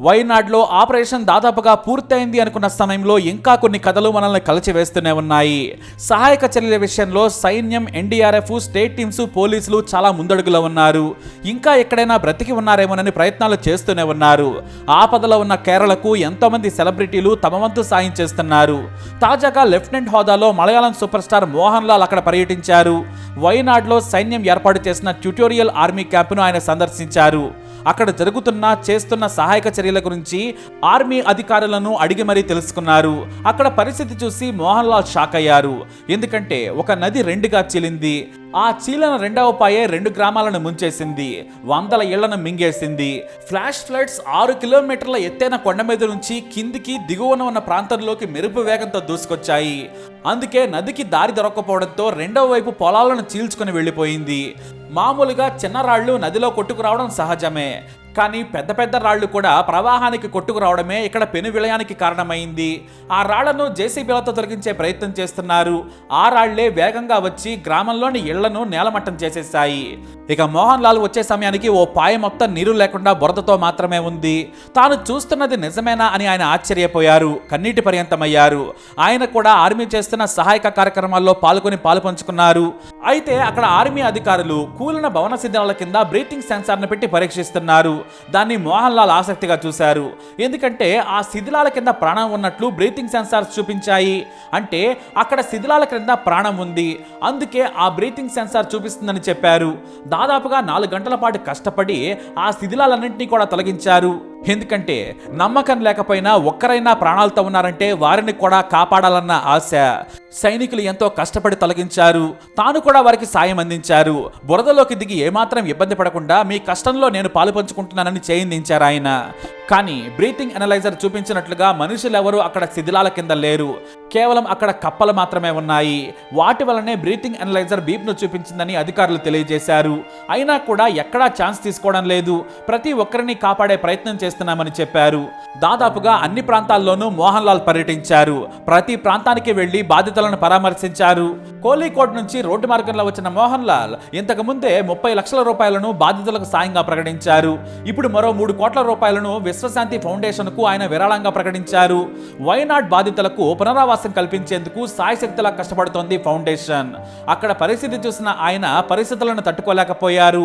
వైనాడ్లో operation దాదాపుగా పూర్తయింది అనుకున్న సమయంలో ఇంకా కొన్ని కథలు మనల్ని కలిచివేస్తూనే ఉన్నాయి. సహాయక చర్యల విషయంలో సైన్యం ఎన్డీఆర్ఎఫ్ స్టేట్ టీమ్స్ పోలీసులు చాలా ముందడుగులో ఉన్నారు. ఇంకా ఎక్కడైనా బ్రతికి ఉన్నారేమోనని ప్రయత్నాలు చేస్తూనే ఉన్నారు. ఆపదలో ఉన్న కేరళకు ఎంతో మంది సెలబ్రిటీలు తమ వంతు సాయం చేస్తున్నారు. తాజాగా లెఫ్టినెంట్ హోదాలో మలయాళం సూపర్ స్టార్ మోహన్ లాల్ అక్కడ పర్యటించారు. వైనాడ్లో సైన్యం ఏర్పాటు చేసిన ట్యూటోరియల్ ఆర్మీ క్యాంపును ఆయన సందర్శించారు. అక్కడ జరుగుతున్న చేస్తున్న సహాయక చర్యల గురించి ఆర్మీ అధికారులను అడిగి మరీ తెలుసుకున్నారు. అక్కడ పరిస్థితి చూసి మోహన్ లాల్ షాక్ అయ్యారు. ఎందుకంటే ఒక నది రెండుగా చెలింది. ఆ చీలన రెండవ పాయే రెండు గ్రామాలను ముంచేసింది. వందల ఇళ్ళను మింగేసింది. ఫ్లాష్ ఫ్లడ్స్ ఆరు కిలోమీటర్ల ఎత్తైన కొండ మీద నుంచి కిందికి దిగువన ఉన్న ప్రాంతంలోకి మెరుపు వేగంతో దూసుకొచ్చాయి. అందుకే నదికి దారి దొరక్కపోవడంతో రెండవ వైపు పొలాలను చీల్చుకుని వెళ్ళిపోయింది. మామూలుగా చిన్నరాళ్ళు నదిలో కొట్టుకురావడం సహజమే. కానీ పెద్ద పెద్ద రాళ్ళు కూడా ప్రవాహానికి కొట్టుకురావడమే ఇక్కడ పెను విలయానికి కారణమైంది. ఆ రాళ్ళను జేసీబీలతో తొలగించే ప్రయత్నం చేస్తున్నారు. ఆ రాళ్ళే వేగంగా వచ్చి గ్రామంలోని ఇళ్ళను నేలమట్టం చేసేశాయి. ఇక మోహన్ లాల్ వచ్చే సమయానికి ఓ పాయ మొత్తం నీరు లేకుండా బురదతో మాత్రమే ఉంది. తాను చూస్తున్నది నిజమేనా అని ఆయన ఆశ్చర్యపోయారు. కన్నీటి పర్యంతమయ్యారు. ఆయన కూడా ఆర్మీ చేస్తున్న సహాయక కార్యక్రమాల్లో పాల్గొని పాలు పంచుకున్నారు. అయితే అక్కడ ఆర్మీ అధికారులు కూలిన భవన శిథిలాల కింద బ్రీతింగ్ సెన్సార్ను పెట్టి పరీక్షిస్తున్నారు. దాన్ని మోహన్ లాల్ ఆసక్తిగా చూశారు. ఎందుకంటే ఆ శిథిలాల కింద ప్రాణం ఉన్నట్లు బ్రీతింగ్ సెన్సార్స్ చూపించాయి. అంటే అక్కడ శిథిలాల క్రింద ప్రాణం ఉంది. అందుకే ఆ బ్రీతింగ్ సెన్సార్ చూపిస్తుందని చెప్పారు. దాదాపుగా నాలుగు గంటల పాటు కష్టపడి ఆ శిథిలాలన్నింటినీ కూడా తొలగించారు. ఎందుకంటే నమ్మకం లేకపోయినా ఒక్కరైనా ప్రాణాలతో ఉన్నారంటే వారిని కూడా కాపాడాలన్న ఆశ. సైనికులు ఎంతో కష్టపడి తొలగించారు. తాను కూడా వారికి సాయం అందించారు. బురదలోకి దిగి ఏమాత్రం ఇబ్బంది పడకుండా మీ కష్టంలో నేను పాలు పంచుకుంటున్నానని చేయిందించారు ఆయన. కానీ బ్రీతింగ్ అనలైజర్ చూపించినట్లుగా మనుషులు అక్కడ శిథిలాల కింద లేరు. కేవలం అక్కడ కప్పలు మాత్రమే ఉన్నాయి. వాటి వల్లనే బ్రీతింగ్ అనలైజర్ బీప్ను చూపించిందని అధికారులు తెలియజేశారు. అయినా కూడా ఎక్కడా ఛాన్స్ తీసుకోవడం లేదు. ప్రతి ఒక్కరిని కాపాడే ప్రయత్నం చేస్తున్నామని చెప్పారు. దాదాపుగా అన్ని ప్రాంతాల్లోనూ మోహన్ లాల్ పర్యటించారు. ప్రతి ప్రాంతానికి వెళ్ళి బాధితులను పరామర్శించారు. కోలీకోట్ నుంచి రోడ్డు మార్గంలో వచ్చిన మోహన్ లాల్ ఇంతకు ముందే ముప్పై లక్షల రూపాయలను బాధితులకు సాయంగా ప్రకటించారు. ఇప్పుడు మరో మూడు కోట్ల రూపాయలను విశ్వశాంతి ఫౌండేషన్కు ఆయన విరాళంగా ప్రకటించారు. వైనాడ్ బాధితులకు పునరావాసం కల్పించేందుకు సాయశక్తిలా కష్టపడుతోంది ఫౌండేషన్. అక్కడ పరిస్థితి చూసిన ఆయన పరిస్థితులను తట్టుకోలేకపోయారు.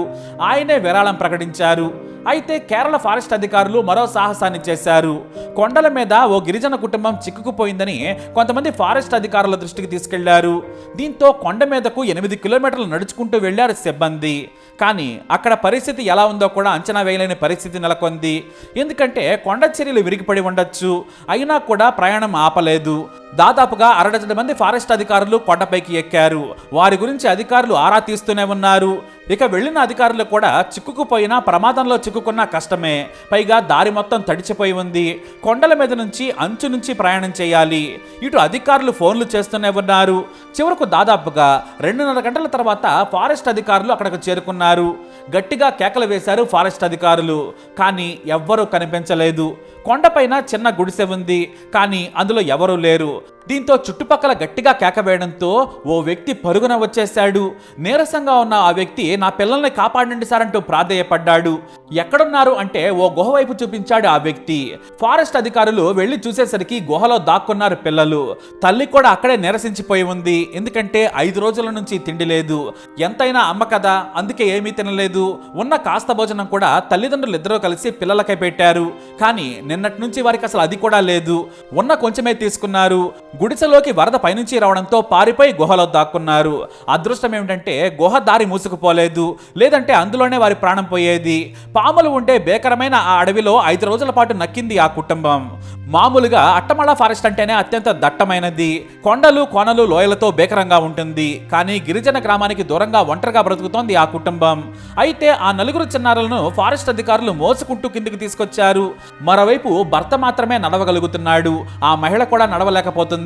ఆయనే విరాళం ప్రకటించారు. అయితే కేరళ ఫారెస్ట్ అధికారులు మరో సాహసాన్ని చేశారు. కొండల మీద ఓ గిరిజన కుటుంబం చిక్కుకుపోయిందని కొంతమంది ఫారెస్ట్ అధికారుల దృష్టికి తీసుకెళ్ళారు. దీంతో కొండ మీదకు ఎనిమిది కిలోమీటర్లు నడుచుకుంటూ వెళ్ళారు సిబ్బంది. కానీ అక్కడ పరిస్థితి ఎలా ఉందో కూడా అంచనా వేయలేని పరిస్థితి నెలకొంది. ఎందుకంటే కొండ చర్యలు విరిగిపడి ఉండొచ్చు. అయినా కూడా ప్రయాణం ఆపలేదు. దాదాపుగా అరడజన మంది ఫారెస్ట్ అధికారులు కొండపైకి ఎక్కారు. వారి గురించి అధికారులు ఆరా తీస్తూనే ఉన్నారు. ఇక వెళ్ళిన అధికారులు కూడా చిక్కుకుపోయినా ప్రమాదంలో చిక్కుకున్న కష్టమే. పైగా దారి మొత్తం తడిచిపోయి ఉంది. కొండల మీద నుంచి అంచు నుంచి ప్రయాణం చేయాలి. ఇటు అధికారులు ఫోన్లు చేస్తూనే ఉన్నారు. చివరకు దాదాపుగా రెండున్నర గంటల తర్వాత ఫారెస్ట్ అధికారులు అక్కడికి చేరుకున్నారు. గట్టిగా కేకలు వేశారు ఫారెస్ట్ అధికారులు. కానీ ఎవ్వరూ కనిపించలేదు. కొండపైన చిన్న గుడిసె ఉంది. కానీ అందులో ఎవరూ లేరు. దీంతో చుట్టుపక్కల గట్టిగా కేక వేయడంతో ఓ వ్యక్తి పరుగున వచ్చేశాడు. నీరసంగా ఉన్న ఆ వ్యక్తి నా పిల్లల్ని కాపాడండి సార్ అంటూ ప్రాధేయపడ్డాడు. ఎక్కడున్నారు? అంటే ఓ గుహ వైపు చూపించాడు ఆ వ్యక్తి. ఫారెస్ట్ అధికారులు వెళ్ళి చూసేసరికి గుహలో దాక్కున్నారు పిల్లలు. తల్లి కూడా అక్కడే నిరసించిపోయి ఉంది. ఎందుకంటే ఐదు రోజుల నుంచి తిండి లేదు. ఎంతైనా అమ్మ కదా అందుకే ఏమీ తినలేదు. ఉన్న కాస్త భోజనం కూడా తల్లిదండ్రులు ఇద్దరూ కలిసి పిల్లలకై పెట్టారు. కానీ నిన్నటి నుంచి వారికి అసలు అది కూడా లేదు. ఉన్న కొంచెమే తీసుకున్నారు. గుడిసెలోకి వరద పైనుంచి రావడంతో పారిపోయి గుహలో దాక్కున్నారు. అదృష్టం ఏమిటంటే గుహ దారి మూసుకుపోలేదు. లేదంటే అందులోనే వారి ప్రాణం పోయేది. పాములు ఉండే బేకరమైన ఆ అడవిలో ఐదు రోజుల పాటు నక్కింది ఆ కుటుంబం. మామూలుగా అట్టమళ ఫారెస్ట్ అంటేనే అత్యంత దట్టమైనది. కొండలు కోనలు లోయలతో బేకరంగా ఉంటుంది. కానీ గిరిజన గ్రామానికి దూరంగా ఒంటరిగా బ్రతుకుతోంది ఆ కుటుంబం. అయితే ఆ నలుగురు చిన్నారులను ఫారెస్ట్ అధికారులు మోసుకుంటూ కిందికి తీసుకొచ్చారు. మరోవైపు భర్త మాత్రమే నడవగలుగుతున్నాడు. ఆ మహిళ కూడా నడవలేకపోతుంది.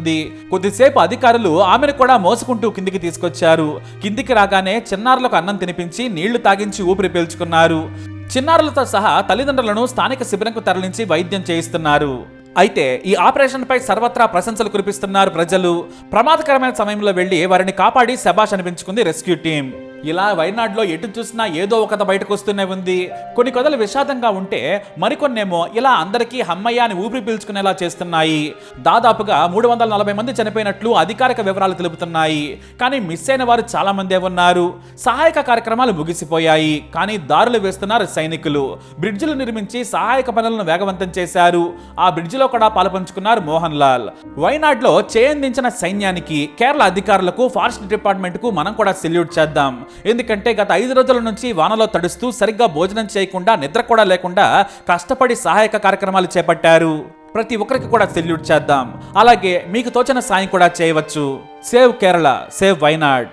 కొద్దిసేపు అధికారులు ఆమెను కూడా మోసుకుంటూ కిందికి తీసుకొచ్చారు. కిందికి రాగానే చిన్నారులకు అన్నం తినిపించి నీళ్ళు తాగించి ఊపిరి పీల్చుకున్నారు. చిన్నారులతో సహా తల్లిదండ్రులను స్థానిక శిబిరంకు తరలించి వైద్యం చేయిస్తున్నారు. అయితే ఈ ఆపరేషన్పై సర్వత్రా ప్రశంసలు కురిపిస్తున్నారు ప్రజలు. ప్రమాదకరమైన సమయంలో వెళ్ళి వారిని కాపాడి శబాష్ అనిపించుకుంది రెస్క్యూ టీం ఇలా వైనాడ్లో ఎటు చూసినా ఏదో ఒక కథ బయటకు వస్తూనే ఉంది. కొన్ని కథలు విషాదంగా ఉంటే మరికొన్నేమో ఇలా అందరికీ హమ్మయ్య అని ఊపిరి పీల్చుకునేలా చేస్తున్నాయి. దాదాపుగా మూడు వందల నలభై మంది చనిపోయినట్లు అధికారిక వివరాలు తెలుపుతున్నాయి. కానీ మిస్ అయిన వారు చాలా మందే ఉన్నారు. సహాయక కార్యక్రమాలు ముగిసిపోయాయి. కానీ దారులు వేస్తున్నారు సైనికులు. బ్రిడ్జిలు నిర్మించి సహాయక పనులను వేగవంతం చేశారు. ఆ బ్రిడ్జిలో కూడా పాల్పంచుకున్నారు మోహన్ లాల్. వైనాడ్లో చేయందించిన సైన్యానికి కేరళ అధికారులకు ఫారెస్ట్ డిపార్ట్మెంట్కు మనం కూడా సెల్యూట్ చేద్దాం. ఎందుకంటే గత ఐదు రోజుల నుంచి వానలో తడుస్తూ సరిగ్గా భోజనం చేయకుండా నిద్ర కూడా లేకుండా కష్టపడి సహాయక కార్యక్రమాలు చేపట్టారు. ప్రతి ఒక్కరికి కూడా సెల్యూట్ చేద్దాం. అలాగే మీకు తోచిన సాయం కూడా చేయవచ్చు. Save Kerala save Wayanad.